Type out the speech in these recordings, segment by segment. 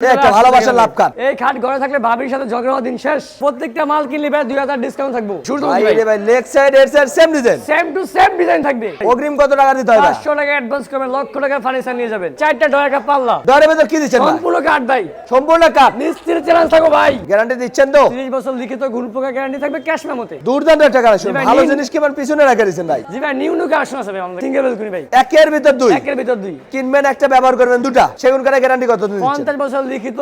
একটা ভালোবাসার লাভ কার? এই খাট ঘরে থাকলে ভাবির সাথে ঝগড়া দিন শেষ। প্রত্যেকটা মাল কিনলে ভাই দুই হাজার ডিসকাউন্ট থাকব। শুরু ভাই ভাই। লেগ সাইড এর side same design same to same design থাকবে। অগ্রিম কত টাকা দিতে ভাই টাকা অ্যাডভান্স করবেন লক্ষ টাকা ফার্নিচার নিয়ে যাবেন। চারটা ডয়ার কাপ পাল্লা। দরের ভেতর কি দিচ্ছেন সম্পূর্ণ কাঠ ভাই। সম্পূর্ণ কাট মিস্ত্রির চ্যালেঞ্জ থাকো ভাই। গ্যারান্টি দিচ্ছেন তো? তিরিশ বছর লিখিত ঘুরপোকা গ্যারান্টি থাকবে ক্যাশ মেমোতে। দুর্দান্ত একটা কালেকশন ভালো জিনিস কি আমার পিছনে রেখে ভাই? জি ভাই নিউ নিউ কালেকশন আছে ভাই আমাদের সিঙ্গেল বেলকুনি ভাই। একের ভিতর দুই? একের ভিতর দুই। কিনবেন একটা ব্যবহার করবেন দুটা। সেগুন কাঠের গ্যারান্টি কত দিন বছর লিখিত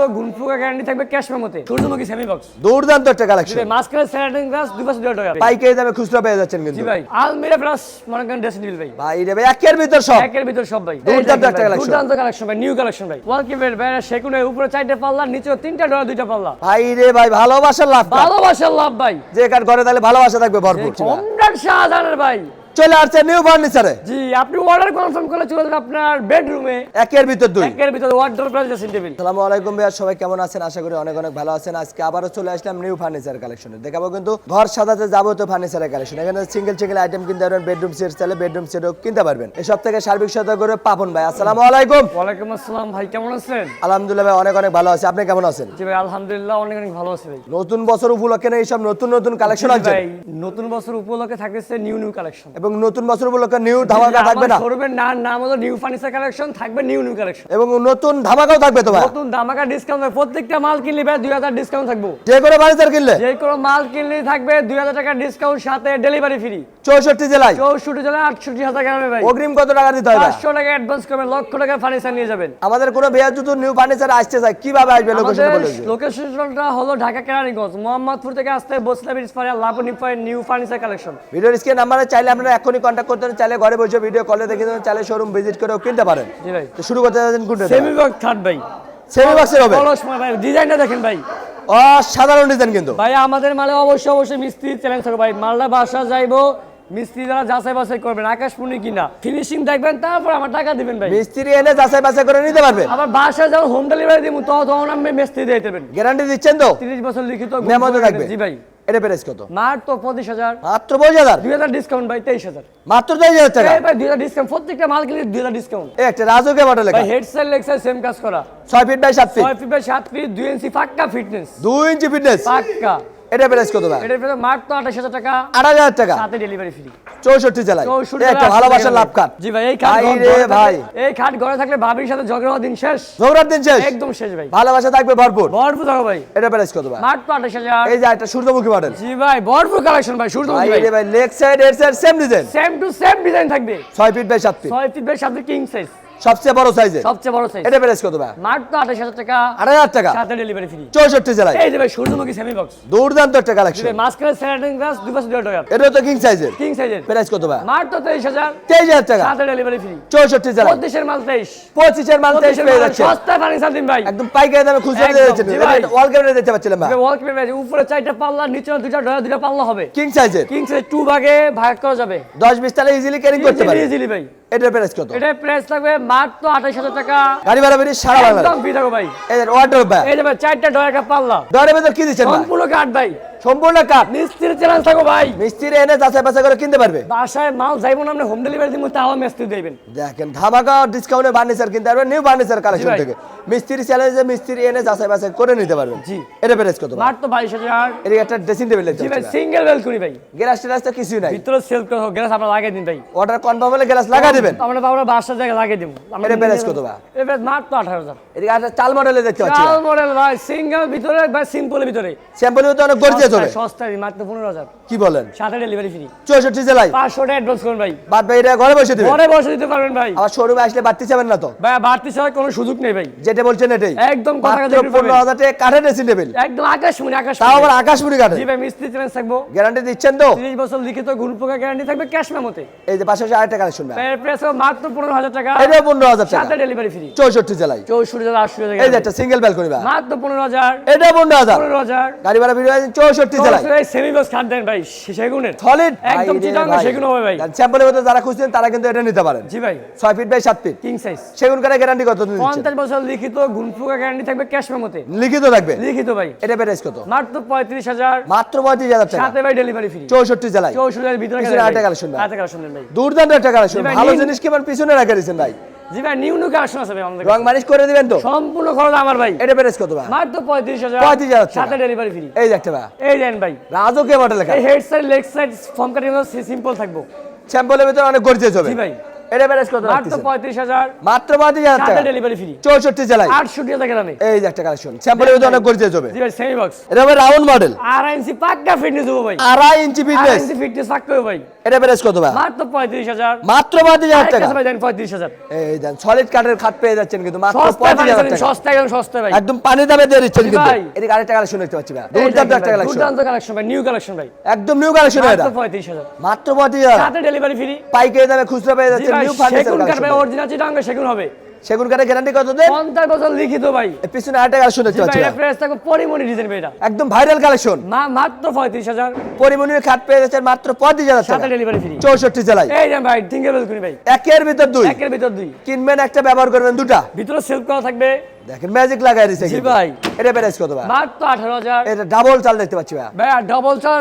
গ্যারান্টি থাকবে ক্যাশ মেমোতে সূর্যমুখী সেমি বক্স দুর্দান্ত একটা কালেকশন মাঝখানে স্যালাডিং গ্লাস দুই টাকা পাইকারি দামে খুচরা পেয়ে যাচ্ছেন কিন্তু। ভাই আলমিরা প্লাস মনে করেন ড্রেসিং টেবিল ভাই। ভাই রে ভাই একের ভিতর সব। একের ভিতর সব ভাই। দুর্দান্ত একটা collection। দুর্দান্ত কালেকশন ভাই নিউ কালেকশন ভাই। ওয়াল কিপের সেকুনের উপরে চারটে পাল্লা নিচে তিনটা ডোর দুইটা পাল্লা। ভাই রে ভাই ভালোবাসার লাভ ভালোবাসার লাভ ভাই। যে কাঠ ঘরে তাহলে ভালোবাসা থাকবে ভরপুর। সম্রাট শাহজাহানের ভাই। চলে আসছে নিউ ফার্নিচারে জি আপনি অর্ডার কনফার্ম করলে চলে যাবেন আপনার বেডরুমে একের ভিতর দুই। একের ভিতরে ওয়ার্ডরোব প্লাস ড্রেসিং টেবিল আসসালামু আলাইকুম ভাইয়া সবাই কেমন আছেন? আশা করি অনেক অনেক ভালো আছেন। আজকে আবারও চলে আসলাম নিউ ফার্নিচার কালেকশনে দেখাবো কিন্তু ঘর সাজাতে যাবতীয় ফার্নিচারের কালেকশন এখানে সিঙ্গেল সিঙ্গেল আইটেম কিনতে পারবেন বেডরুম সেট চাইলে বেডরুম সেটও কিনতে পারবেন। এসব থেকে সার্বিক সহায়তা করে পাপন ভাই আসসালামু আলাইকুম। ওয়ালাইকুম আসসালাম ভাই কেমন আছেন? আলহামদুলিল্লাহ ভাই অনেক অনেক ভালো আছে। আপনি কেমন আছেন? জি ভাই আলহামদুলিল্লাহ অনেক অনেক ভালো আছি ভাই। নতুন বছর উপলক্ষে না এইসব নতুন নতুন কালেকশন আছে নতুন বছর উপলক্ষে থাকতেছে নিউ নিউ কালেকশন এবং নতুন বছর উপলক্ষে নিউ ধামাকা থাকবে না? শোরুমের না নাম হলো নিউ ফার্নিচার কালেকশন থাকবে নিউ নিউ কালেকশন এবং নতুন ধামাকাও থাকবে তো ভাই নতুন ধামাকা ডিসকাউন্ট প্রত্যেকটা মাল কিনলে ভাই দুই হাজার ডিসকাউন্ট থাকবে। যে কোনো ফার্নিচার কিনলে? যে কোনো মাল কিনলে থাকবে দুই হাজার টাকা ডিসকাউন্ট সাথে ডেলিভারি ফ্রি চৌষট্টি জেলায়। চৌষট্টি জেলায় আটষট্টি হাজার গ্রামে ভাই। অগ্রিম কত টাকা দিতে ভাই? পাঁচশো টাকা অ্যাডভান্স করবেন লক্ষ টাকা ফার্নিচার নিয়ে যাবেন। আমাদের কোনো বেয়ার যদি নিউ ফার্নিচার আসতে চায় কীভাবে আসবে লোকেশন। লোকেশনটা হলো ঢাকা কেরানীগঞ্জ মোহাম্মদপুর থেকে আসতে বসলা ব্রিজ পারে লাবণী পায় নিউ ফার্নিচার কালেকশন ভিডিওর স্ক্রিন নাম্বারে চাইলে আপনারা এখনই কন্ট্যাক্ট করতে পারেন চাইলে ঘরে বসে ভিডিও কলে দেখে চাইলে শোরুম ভিজিট করেও কিনতে পারেন। জি ভাই। তো শুরু করতে যাচ্ছেন কোনটা? সেমি বক্স থার্ড ভাই। সেমি বক্সের হবে? ভাই ডিজাইনটা দেখেন ভাই। অসাধারণ ডিজাইন কিন্তু। ভাই আমাদের মালে অবশ্যই অবশ্যই মিস্ত্রি চ্যালেঞ্জ থাকবে ভাই। মালটা বাসা যাইবো মিস্ত্রি দ্বারা যাচাই বাছাই করবেন আকাশমণি কিনা। ফিনিশিং দেখবেন তারপর আমার টাকা দিবেন ভাই। মিস্ত্রি এনে যাচাই বাছাই করে নিতে পারবে। আবার বাসা যখন হোম ডেলিভারি দিব তখন আমি মিস্ত্রি দিয়ে দেবেন গ্যারান্টি দিচ্ছেন তো? তিরিশ বছর লিখিত মেমোতে থাকবে জি ভাই। এটা প্রাইস কত? তো মাত্র পঁচিশ হাজার? দুই হাজার ডিসকাউন্ট ভাই তেইশ হাজার। মাত্র তেইশ হাজার টাকা? এই ভাই দুই হাজার ডিসকাউন্ট প্রত্যেকটা মাল কিনলে দুই হাজার ডিসকাউন্ট এই একটা রাজুকে মডেল লেখা। ভাই head side leg side same কাজ করা। ছয় ফিট বাই সাত ফিট ছয় ফিট বাই সাত ফিট দুই ইঞ্চি পাক্কা ফিটনেস দুই ইঞ্চি ফিটনেস পাক্কা এটা প্রাইস কত ভাই? মার তো আঠাশ হাজার টাকা আট হাজার টাকা? সাথে ডেলিভারি ফ্রি চৌষট্টি জেলায়। চৌষট্টি এই একটা ভালোবাসার লাভ কার? জি ভাই এই খাট রে ভাই। এই খাট ঘরে থাকলে ভাবির সাথে ঝগড়া দিন শেষ। ঝগড়ার দিন শেষ? একদম শেষ ভাই। ভালোবাসা থাকবে ভরপুর? ভরপুর থাকো ভাই। এটা প্রাইস কত ভাই? আঠাশ হাজার। এই যে একটা সূর্যমুখী মডেল জি ভাই ভরপুর কালেকশন ভাই শুরু ভাই ভাই। লেগ সাইড এর side same design same to same design থাকবে। ছয় ফিট বাই সাত ফিট ছয় ফিট বাই সাত ফিট কিং সাইজ সবচেয়ে বড় সাইজের সবচেয়ে বড় সাইজ এটা প্রাইস কত ভাই? আঠাশ হাজার টাকা। আট হাজার টাকা? সাথে ডেলিভারি ফ্রি চৌষট্টি জেলায়? এই যে ভাই সূর্যমুখী সেমি বক্স দুর্দান্ত একটা কালেকশন স্যালাডিং গ্লাস দুই পাশে দুই টাকা। এটা তো কিং সাইজের কিং সাইজের প্রাইস কত ভাই? হাজার। তেইশ হাজার টাকা। সাথে ডেলিভারি ফ্রি চৌষট্টি জেলায়। পঁচিশের মাল তেইশ। পঁচিশের মাল তেইশ পঁচিশের পেয়ে যাচ্ছে সস্তা ফার্নিচার দিন ভাই। একদম পাইকারি দামে খুচরো দিয়ে ওয়াল ক্যামেরা দিতে পারছিলাম ভাই। ওয়াল উপরে চারটা পাল্লা নিচে দুইটা ডয়া দুইটা পাল্লা হবে। কিং সাইজের কিং সাইজ টু ভাগে ভাগ করা যাবে। দশ বিশ তালে ইজিলি ক্যারিং করতে পারে ইজিলি ভাই। এটার প্রাইস কত? এটা প্রাইস লাগবে মাত্র টাকা। গাড়ি ভাড়া বেরিয়ে সারা একদম ফ্রি থাকো ভাই। এই ওয়াটার ভাই এই যে ভাই চারটা কাপ পাল্লা। ভেতর কি দিচ্ছেন সম্পূর্ণ কাঠ ভাই। সম্পূর্ণ কাঠ মিস্ত্রির চ্যালেঞ্জ থাকো ভাই। মিস্ত্রি এনে যাচাই বাছাই করে কিনতে পারবে। বাসায় মাল যাইবো না আপনি হোম ডেলিভারি দিব তাও মিস্ত্রি দেবেন। দেখেন ধামাকা ডিসকাউন্টে ফার্নিচার কিনতে পারবেন নিউ ফার্নিচার কালেকশন থেকে। মিস্ত্রি চ্যালেঞ্জে মিস্ত্রি এনে যাচাই বাছাই করে নিতে পারবেন। জি। এটা প্রাইস কত মাত্র বাইশ হাজার। এর একটা ড্রেসিং টেবিল জি ভাই সিঙ্গেল বেলকুনি ভাই। টেরাস তো কিছুই নাই। ভিতরে সেল করে আপনার লাগিয়ে দিন ভাই। অর্ডার কনফার্ম হলে লাগা দিবেন? আমরা আমরা বাসার জায়গায় লাগিয়ে দিব। এটা প্রাইস কত ভাই? এটা মাত্র আঠারো হাজার। এদিকে একটা চাল মডেলে দেখতে পাচ্ছি চাল মডেল ভাই সিঙ্গেল ভিতরে ভাই সিম্পলের ভিতরে। স্যাম্পল তো অনেক গর্জিয়াস হবে সস্তায় মাত্র পনেরো হাজার। কি বলেন? সাথে ডেলিভারি ফ্রি চৌষট্টি জেলায়। পাঁচশো টাকা অ্যাডভান্স করুন ভাই। বাদ ভাই এটা ঘরে বসে দিবেন? পরে বসে দিতে পারবেন ভাই। আবার শোরুমে আসলে বাড়তি চাবেন না তো? ভাই বাড়তি সময় কোনো সুযোগ নেই ভাই। যেটা বলছেন এটাই। একদম কথা কথা দেখতে পনেরো পাবেন। হাজার টাকা কাঠের ড্রেসিং টেবিল একদম আকাশ মুনি আকাশ তাও আবার আকাশপুরি কাঠের। জি ভাই মিস্ত্রি চ্যালেঞ্জ থাকব। গ্যারান্টি দিচ্ছেন তো? তিরিশ বছর লিখিত ঘুরপোকা গ্যারান্টি থাকবে ক্যাশ মেমোতে এই যে পাশে আরেকটা কালেকশন ভাই। প্রাইস মাত্র পনেরো হাজার টাকা। এটাও পনেরো টাকা। সাথে ডেলিভারি ফ্রি চৌষট্টি জেলায়। চৌষট্টি হাজার আটশো এই যে একটা সিঙ্গেল ব্যালকনি ভাই মাত্র পনেরো হাজার। এটাও পনেরো হাজার। পনেরো হাজার। গাড়ি ভাড়া ভিডিও আছে চৌষট্টি জেলায়। সেমি বক্স খাট দেন ভাই সেগুনের। সলিড একদম চিটাঙ্গ সেগুন হবে ভাই। স্যাম্পলের মধ্যে যারা খুঁজছেন তারা কিন্তু এটা নিতে পারেন। জি ভাই। ছয় ফিট বাই সাত ফিট কিং সাইজ সেগুন কাঠের গ্যারান্টি কত দিন পঞ্চাশ বছর লিখিত গ্যারান্টি থাকবে ক্যাশ মেমোতে লিখিত থাকবে। লিখিত ভাই। এটা প্রাইস কত? মাত্র পঁয়ত্রিশ হাজার। মাত্র পঁয়ত্রিশ হাজার টাকা। সাথে ভাই ডেলিভারি ফ্রি চৌষট্টি জেলায়। চৌষট্টি ভিতরে collection ভাই। আরেকটা কালেকশন ভাই। দুর্দান্ত একটা কালেকশন। ভালো। জিনিস কি আমার পিছনে রেখে দিয়েছেন ভাই? জি ভাই নিউ নিউ কালেকশন আছে ভাই আমাদের রং মালিশ করে দিবেন তো? সম্পূর্ণ খরচ আমার ভাই। এটা প্রাইস কত ভাই? মাত্র পঁয়ত্রিশ হাজার। 35,000 সাথে ডেলিভারি ফ্রি এই দেখতে ভাই। এই দেন ভাই। মডেল লেখা। এই head side leg side form cutting simple থাকব। স্যাম্পলের ভিতরে অনেক গর্জিয়াস হবে। জি ভাই। এটা প্রাইস কত মাত্র রাখতেছেন? পঁয়ত্রিশ হাজার মাত্র পঁয়ত্রিশ হাজার সাথে টাকা। ডেলিভারি ফ্রি চৌষট্টি জেলায়। আটষট্টি হাজার গ্রামে এই যে একটা কালেকশন স্যাম্পলের ভিতরে অনেক গর্জিয়াস হবে জি ভাই সেমি বক্স এটা হবে রাউন্ড মডেল আড়াই ইঞ্চি পাক্কা ফিটনেস দেবো ভাই। আড়াই ইঞ্চি আড়াই ফিটনেস ইঞ্চি ফিটনেস পাক্কা হবে ভাই। এটা প্রাইস কত ভাই? মাত্র পঁয়ত্রিশ হাজার। মাত্র পঁয়ত্রিশ হাজার আরেকটা টাকা। ভাই দেন পঁয়ত্রিশ হাজার। এই দেন সলিড কাঠের খাট পেয়ে যাচ্ছেন কিন্তু মাত্র টাকা। সস্তা একদম সস্তা ভাই। একদম পানি দামে দিয়ে দিচ্ছেন কিন্তু। ভাই। এদিকে আরেকটা কালেকশন দেখতে পাচ্ছি ভাই। দুর্দান্ত একটা কালেকশন দুর্দান্ত কালেকশন ভাই নিউ কালেকশন ভাই। একদম নিউ কালেকশন এটা। মাত্র পঁয়ত্রিশ হাজার। মাত্র পঁয়ত্রিশ হাজার। সাথে ডেলিভারি ফ্রি পাইকারি দামে খুচরা পেয়ে যাচ্ছেন ভাই নিউ ফার্নিচার সেগুন কাঠ ভাই। অরিজিনাল চিটাঙ্গে সেগুন হবে। সেগুন কাঠের গ্যারান্টি কত দেন? পঞ্চাশ বছর লিখিত ভাই। পিছনে আরেকটা কালেকশন দেখতে পাচ্ছি ভাই। প্রাইস থাকবে পরিমণি ডিজাইন ভাই এটা। একদম ভাইরাল কালেকশন মা- মাত্র পঁয়ত্রিশ হাজার। পরিমণির খাট পেয়ে যাচ্ছেন মাত্র সাথে ডেলিভারি ফ্রি চৌষট্টি জেলায়। এই যে ভাই ভাই। একের ভিতর দুই। একের ভিতর দুই। কিনবেন একটা ব্যবহার করবেন দুটা। ভিতরে সেলফ করা থাকবে। দেখেন ম্যাজিক লাগাই দিছে জি ভাই। এটা প্রাইস কত ভাই? মাত্র আঠারো হাজার। এটা ডাবল চাল দেখতে পাচ্ছি ভাই ভাই ডবল চার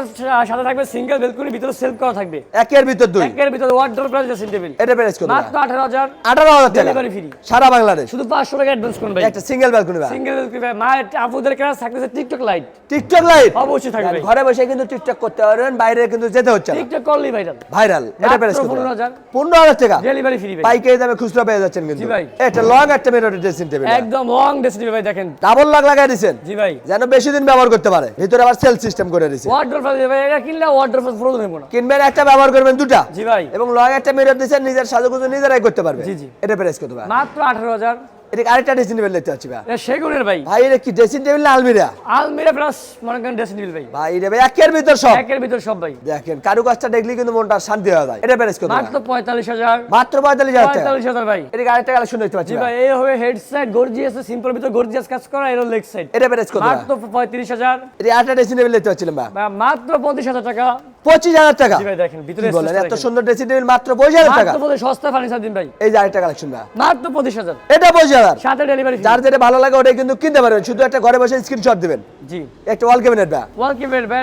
সাথে থাকবে সিঙ্গেল বেলকুনি ভিতরে সেলফ করা থাকবে। একের ভিতর দুই। একের ভিতরে ওয়ার্ডরোব প্লাস ড্রেসিং টেবিল এটা প্রাইস কত মাত্র আঠারো হাজার। আঠারো হাজার টাকা। ডেলিভারি ফ্রি সারা বাংলাদেশ। শুধু পাঁচশো টাকা অ্যাডভান্স করুন ভাই। একটা সিঙ্গেল ভাই। সিঙ্গেল বেলকুনি ভাই। মায়ের আপুদের কাছে থাকতেছে টিকটক লাইট টিকটক লাইভ অবশ্যই থাকবে ঘরে বসে কিন্তু টিকটক করতে পারবেন বাইরে কিন্তু যেতে হচ্ছে না। টিকটক করলেই ভাইরাল ভাইরাল এটা প্রাইস কত 15,000 পনেরো হাজার। টাকা। ডেলিভারি ফ্রি ভাই। পাইকারি দামে খুচরা পেয়ে যাচ্ছেন কিন্তু। জি ভাই। এটা লং একটা মেরোর ড্রেসিং টেবিল একদম লং ড্রেসিং ভাই দেখেন। ডাবল লক লাগাই দিয়েছেন জি ভাই। যেন বেশি দিন ব্যবহার করতে পারে। ভিতরে আবার সেল সিস্টেম করে দিয়েছে ওয়ার্ডরোব প্লাস ভাই এটা কিনলে ওয়ার্ডরোব প্রয়োজন হবে না। কিনবেন একটা ব্যবহার করবেন দুটা। জি ভাই। এবং লং একটা মেরে দিয়েছেন নিজের সাজুগুজু নিজেরাই করতে পারবে জি, জি। এটা প্রাইস কত ভাই? মাত্র আঠারো হাজার। এটা আরেকটা ড্রেসিং টেবিল দেখতে পাচ্ছি ভাই। সেগুনের ভাই। ভাই এটা কি ড্রেসিং টেবিল না আলমিরা? আলমিরা প্লাস মনে করেন ড্রেসিং টেবিল ভাই। ভাই এটা ভাই একের ভিতর সব। একের ভিতর সব ভাই। দেখেন কারুকাজটা দেখলে কিন্তু মনটা শান্তি হয়ে যায় এটা প্রাইস কত মাত্র পঁয়তাল্লিশ হাজার। মাত্র পঁয়তাল্লিশ হাজার টাকা। পঁয়তাল্লিশ হাজার ভাই। এটা আরেকটা কালেকশন দেখতে পাচ্ছি ভাই। এই হবে হেড সাইড গর্জিয়াস সিম্পল ভিতর গর্জিয়াস কাজ করা এর লেগ সাইড এটা প্রাইস কত মাত্র পঁয়ত্রিশ হাজার। এটা আরেকটা ড্রেসিং টেবিল দেখতে পাচ্ছিলাম ভাই মাত্র পঁচিশ হাজার টাকা। পঁচিশ হাজার টাকা। দেখেন ভিতরে বলেন এত সুন্দর ড্রেসিং টেবিল মাত্র পঁচিশ হাজার টাকা। সস্তা ফার্নিচার দিন ভাই। এই যে আরেকটা কালেকশন ভাই। মাত্র পঁচিশ হাজার। এটা পঁচিশ হাজার। সাথে ডেলিভারি যার যেটা ভালো লাগে ওটাই কিন্তু কিনতে পারবেন। শুধু একটা ঘরে বসে স্ক্রিনশট দিবেন। জি। একটা ওয়াল ক্যাবিনেট ভাই। ওয়াল কিপের ভাই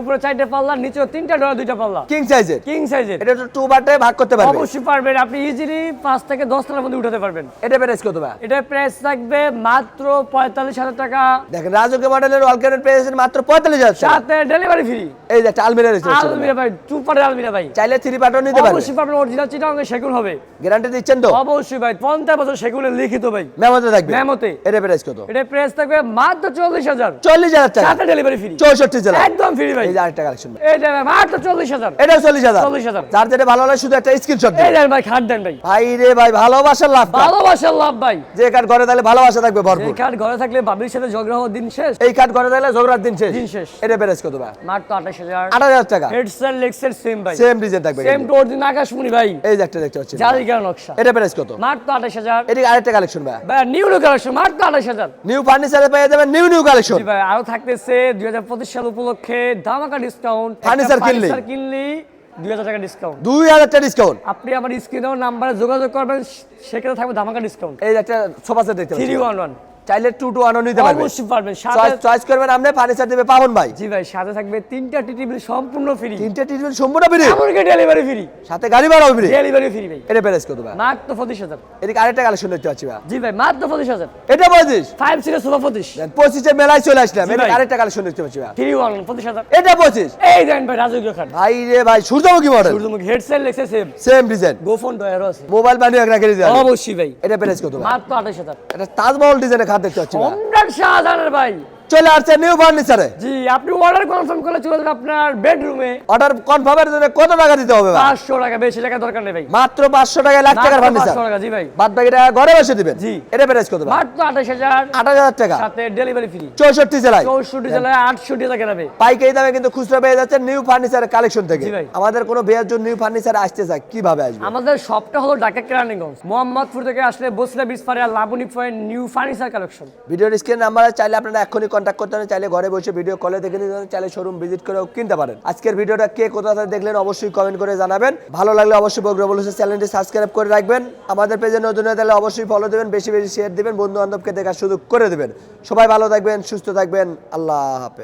উপরে চারটে পাল্লা নিচে তিনটা ডোরা দুইটা পাল্লা। কিং সাইজের কিং সাইজের এটা তো টু ভাগ করতে পারবে অবশ্যই পারবেন। আপনি ইজিলি পাঁচ থেকে দশ তলার মধ্যে উঠাতে পারবেন। এটা প্রাইস কত ভাই? এটার প্রাইস থাকবে মাত্র পঁয়তাল্লিশ হাজার টাকা। দেখেন রাজকীয় মডেলের ওয়াল ক্যাবিনেট পেয়েছেন মাত্র পঁয়তাল্লিশ হাজার সাথে ডেলিভারি ফ্রি এই যে একটা আলমিরা রয়েছে আলমিরা ভাই টু পারের আলমিরা ভাই। চাইলে থ্রি পার্টও নিতে পারবে অবশ্যই পারবেন অরিজিনাল চিটাঙ্গে সেগুন হবে। গ্যারান্টি দিচ্ছেন তো? অবশ্যই ভাই পঞ্চাশ বছর সেগুনের লিখিত ভাই। মেমোতে থাকবে? মেমোতে। এটা প্রাইস কত? এটার প্রাইস থাকবে মাত্র চল্লিশ হাজার। চল্লিশ হাজার টাকা। সাথে ডেলিভারি ফ্রি চৌষট্টি জেলা। একদম ফ্রি ভাই। এই আরেকটা কালেকশন এই মাত্র চল্লিশ হাজার। এটাও 40,000 যার যেটা ভালো লাগে শুধু একটা স্ক্রিনশট দিন। দেন ভাই খাট দেন ভাই। ভাই রে ভাই ভালোবাসার লাভ ভালোবাসার লাভ ভাই। যে কার্ড ঘরে তাহলে ভালোবাসা থাকবে এই ঘরে থাকলে বাবির সাথে ঝগড়া হওয়ার দিন শেষ। এই কার্ড ঘরে তাহলে ঝগড়ার দিন শেষ। দিন শেষ। এটা প্রাইস কত ভাই? মাত্র আঠাশ হাজার। হাজার টাকা হেডসেট লেগসেট সেম ভাই। সেম ডিজাইন থাকবে সেম টু অরিজিনাল আকাশমণি ভাই। এই যে একটা দেখতে পাচ্ছি। জালিকার নকশা? এটা প্রাইস কত? মাত্র আঠাশ হাজার। আরেকটা কালেকশন ভাই? ভাই নিউ নিউ কালেকশন মাত্র আঠাশ হাজার। নিউ ফার্নিচারে পেয়ে যাবেন নিউ নিউ কালেকশন জি ভাই আরও থাকতেছে দুই হাজার পঁচিশ সাল উপলক্ষে ধামাকা ডিসকাউন্ট Furniture কিনলে? কিনলি দুই হাজার টাকা ডিসকাউন্ট দুই হাজার টাকা ডিসকাউন্ট আপনি আমার নাম্বারে যোগাযোগ করবেন সেখানে থাকবে ধামাকা ডিসকাউন্ট এই একটা সোফা সেট দেখতে পাচ্ছি। থ্রি ওয়ান ওয়ান চাইলে টু টু ওয়ানও নিতে পারবেন অবশ্যই পারবেন চয়েস করবেন আপনি ফার্নিচার দিবে পাবন ভাই। জি ভাই সাথে থাকবে তিনটা টিভি সম্পূর্ণ ফ্রি তিনটে ট্রিটমেন্ট সম্পূর্ণ ফ্রি এমনকি ডেলিভারি ফ্রি সাথে গাড়ি ভাড়াও ফ্রি ডেলিভারি ফ্রি ভাই। এটা প্রাইস কত ভাই মাত্র পঁচিশ হাজার। এদিকে আরেকটা কালেকশন দেখতে পাচ্ছি ভাই। জি ভাই মাত্র পঁচিশ হাজার। এটা পঁচিশ। ফাইভ সিটের সোফা পঁচিশ। পঁচিশে মেলায় চলে আসলাম। এদিকে। আরেকটা কালেকশন দেখতে পাচ্ছি ভাই। থ্রি ওয়ান পঁচিশ হাজার। এটা পঁচিশ। এই দেন ভাই রাজকীয় খাট ভাই রে ভাই সূর্যমুখী মডেল সূর্যমুখী হেডসেট লেগছে সেম সেম ডিজাইন গোফোন ডয়ারও আছে। মোবাইল বানিয়ে রাখে দিতে অবশ্যই ভাই। এটা প্রাইস কত ভাই মাত্র আঠাশ হাজার। এটা তাজমহল ডিজাইনের খাট দেখতে পাচ্ছি সম্রাট শাহজাহানের ভাই। চলে আসছে নিউ ফার্নিচারে জি আপনি অর্ডার কনফার্ম করলে চলে যাবেন আপনার বেডরুমে অর্ডার কনফার্মের জন্য কত টাকা দিতে হবে ভাই? পাঁচশো টাকা বেশি টাকা দরকার নেই ভাই। মাত্র পাঁচশো টাকা লাখ টাকার ফার্নিচার 500 টাকা জি ভাই। বাদ বাকি টাকা ঘরে বসে দিবেন। জি। এটা প্রাইস কত ভাই? মাত্র আঠাশ হাজার। আট হাজার টাকা। সাথে ডেলিভারি ফ্রি চৌষট্টি জেলায়। চৌষট্টি জেলায় আটষট্টি টাকা নেবে পাইকারি দামে কিন্তু খুচরা পেয়ে যাচ্ছে নিউ ফার্নিচারের কালেকশন থেকে। আমাদের কোনো বেয়ার জন্য নিউ ফার্নিচার আসতে চায় কীভাবে আসবে? আমাদের শপটা হলো ঢাকা কেরানীগঞ্জ। মোহাম্মদপুর থেকে আসলে বসলে বিসপারিয়া Labani point new furniture collection ভিডিওর স্ক্রিন নাম্বার চাইলে আপনারা এখনই কন্ট্যাক্ট করতে চাইলে ঘরে বসে ভিডিও কলে দেখে নিতে চাইলে শোরুম ভিজিট করেও কিনতে পারেন। আজকের ভিডিওটা কে কোথা থেকে দেখলেন অবশ্যই কমেন্ট করে জানাবেন। ভালো লাগলে অবশ্যই বগ্র বলুন চ্যানেলটি সাবস্ক্রাইব করে রাখবেন। আমাদের পেজে নতুন হয়ে তাহলে অবশ্যই ফলো দেবেন, বেশি বেশি শেয়ার দেবেন বন্ধু বান্ধবকে দেখার সুযোগ করে দেবেন। সবাই ভালো থাকবেন, সুস্থ থাকবেন, আল্লাহ হাফেজ।